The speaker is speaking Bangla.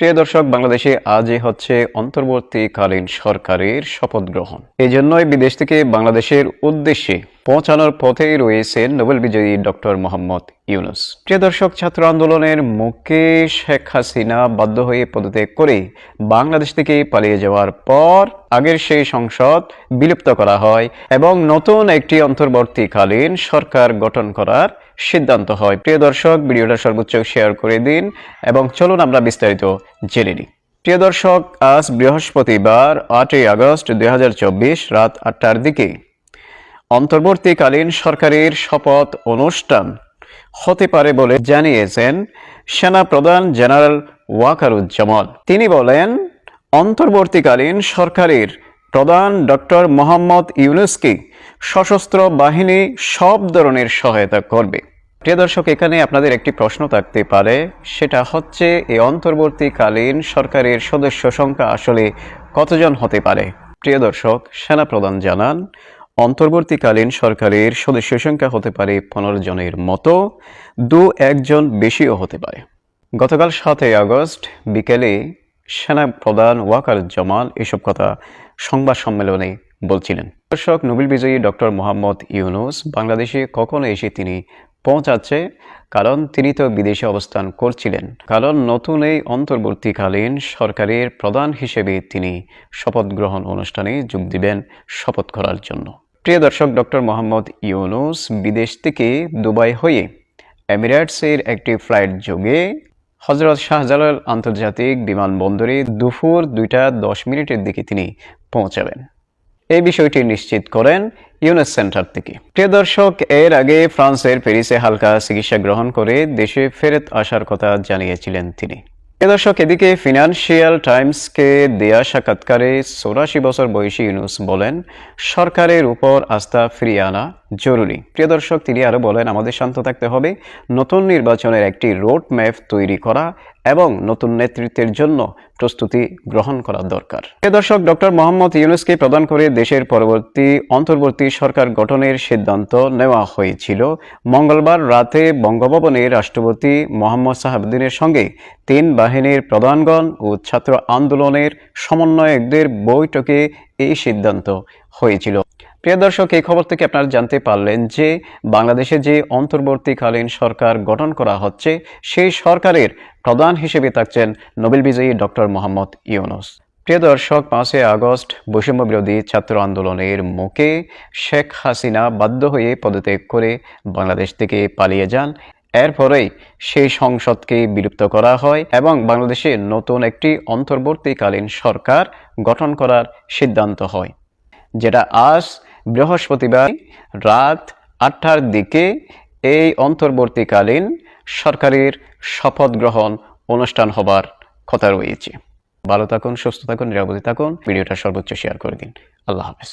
প্রিয় দর্শক, বাংলাদেশে আজই হচ্ছে অন্তর্বর্তীকালীন সরকারের শপথ গ্রহণ। এই জন্যই বিদেশ থেকে বাংলাদেশের উদ্দেশ্যে পৌঁছানোর পথেই রয়েছেন নোবেল বিজয়ী ডক্টর মোহাম্মদ ইউনুস। প্রিয় দর্শক, ছাত্র আন্দোলনের মুখে শেখ হাসিনা বাধ্য হয়ে পদত্যাগ করে বাংলাদেশ থেকে পালিয়ে যাওয়ার পর আগের সেই সংসদ বিলুপ্ত করা হয় এবং নতুন একটি অন্তর্বর্তীকালীন সরকার গঠন করার সিদ্ধান্ত হয়। প্রিয় দর্শক, ভিডিওটা সর্বোচ্চ শেয়ার করে দিন এবং চলুন আমরা বিস্তারিত জেনে নিই। প্রিয় দর্শক, আজ বৃহস্পতিবার, আটই আগস্ট দুই হাজার চব্বিশ রাত আটটার দিকে অন্তর্বর্তীকালীন সরকারের শপথ অনুষ্ঠান হতে পারে বলে জানিয়েছেন সেনা প্রধান জেনারেল ওয়াকারুজ্জামান। তিনি বলেন, অন্তর্বর্তীকালীন সরকারের প্রধান ডক্টর মোহাম্মদ ইউনুসকে সশস্ত্র বাহিনী সব ধরনের সহায়তা করবে। প্রিয় দর্শক, এখানে আপনাদের একটি প্রশ্ন থাকতে পারে। সেটা হচ্ছে এই অন্তর্বর্তীকালীন সরকারের সদস্য সংখ্যা আসলে কতজন হতে পারে? প্রিয় দর্শক, সেনাপ্রধান জানান, অন্তর্বর্তীকালীন সরকারের সদস্য সংখ্যা হতে পারে পনেরো জনের মতো, দু একজন বেশিও হতে পারে। গতকাল সাতই আগস্ট বিকেলে সেনা প্রধান ওয়াকারুজ্জামান এসব কথা সংবাদ সম্মেলনে বলছিলেন। দর্শক, নোবেল বিজয়ী ডক্টর মোহাম্মদ ইউনুস বাংলাদেশে কখনো এসে তিনি পৌঁছাচ্ছে কারণ তিনি তো বিদেশে অবস্থান করছিলেন। কারণ নতুন এই অন্তর্বর্তীকালীন সরকারের প্রধান হিসেবে তিনি শপথ গ্রহণ অনুষ্ঠানে যোগ দিবেন শপথ করার জন্য। প্রিয় দর্শক, ডক্টর মোহাম্মদ ইউনুস বিদেশ থেকে দুবাই হয়ে এমিরেটসের একটি ফ্লাইট যোগে হজরত শাহজালাল আন্তর্জাতিক বিমানবন্দরে দুপুর দুইটা দশ মিনিটের দিকে তিনি পৌঁছাবেন। এই বিষয়টি নিশ্চিত করেন ইউনেস সেন্টার থেকে। প্রিয় দর্শক, এর আগে ফ্রান্সের প্যারিসে হালকা চিকিৎসা গ্রহণ করে দেশে ফেরত আসার কথা জানিয়েছিলেন তিনি। দর্শক, এদিকে ফিনান্সিয়াল টাইমসকে দেয়া সাক্ষাৎকারে চৌরাশি বছর বয়সী ইউনুস বলেন, সরকারের উপর আস্থা ফিরিয়ে আনা জরুরি। প্রিয় দর্শক, তিনি আরও বলেন, আমাদের শান্ত থাকতে হবে। নতুন নির্বাচনের একটি রোড ম্যাপ তৈরি করা এবং নতুন নেতৃত্বের জন্য প্রস্তুতি গ্রহণ করা দরকার। প্রিয় দর্শক, ডক্টর মোহাম্মদ ইউনুসকে প্রদান করে দেশের পরবর্তী, অন্তর্বর্তী সরকার গঠনের সিদ্ধান্ত নেওয়া হয়েছিল। মঙ্গলবার রাতে বঙ্গভবনে রাষ্ট্রপতি মোহাম্মদ সাহাবুদ্দিনের সঙ্গে তিন বাহিনীর প্রধানগণ ও ছাত্র আন্দোলনের সমন্বয়কদের বৈঠকে এই সিদ্ধান্ত হয়েছিল। প্রিয় দর্শক, এই খবর থেকে আপনারা জানতে পারলেন যে বাংলাদেশে যে অন্তর্বর্তীকালীন সরকার গঠন করা হচ্ছে, সেই সরকারের প্রধান হিসেবে থাকছেন নোবেল বিজয়ী ডক্টর মোহাম্মদ ইউনুস। প্রিয় দর্শক, পাঁচই আগস্ট বৈষম্য বিরোধী ছাত্র আন্দোলনের মুখে শেখ হাসিনা বাধ্য হয়ে পদত্যাগ করে বাংলাদেশ থেকে পালিয়ে যান। এরপরেই সেই সংসদকে বিলুপ্ত করা হয় এবং বাংলাদেশে নতুন একটি অন্তর্বর্তীকালীন সরকার গঠন করার সিদ্ধান্ত হয়, যেটা আজ বৃহস্পতিবার রাত আটটার দিকে এই অন্তর্বর্তীকালীন সরকারের শপথ গ্রহণ অনুষ্ঠান হবার কথা রয়েছে। ভালো থাকুন, সুস্থ থাকুন, নিরাপদে থাকুন। ভিডিওটা সর্বোচ্চ শেয়ার করে দিন। আল্লাহ হাফেজ।